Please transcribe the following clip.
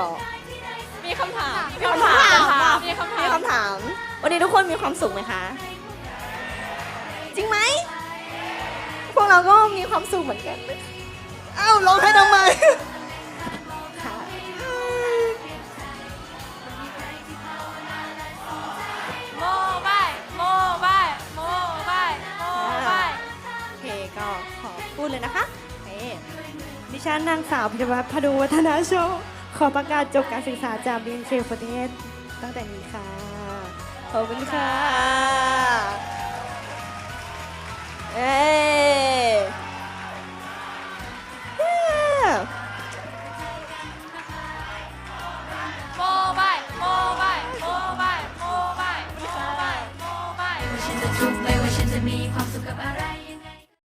บอก มีคำถามมีคำถามมีคำถามมีคำถาม วันนี้ทุกคนมีความสุขไหมคะ จริงไหม พวกเราก็มีความสุขเหมือนกันอ้าวร้องให้ทำไมค่ะโมบายโมบายโมบายโมบายโอเคก็ขอพูดเลยนะคะโอเคดิฉันนางสาวพิรวัฒน์พดุวัฒนาโชค ขอประกาศจบการศึกษาจาก BNK ประเทศตั้งแต่นี้ค่ะ ขอบคุณค่ะ เอ้เย้โมบายโมบายโมบายโมบายโมบายโมบายฉันจะทุกข์ไม่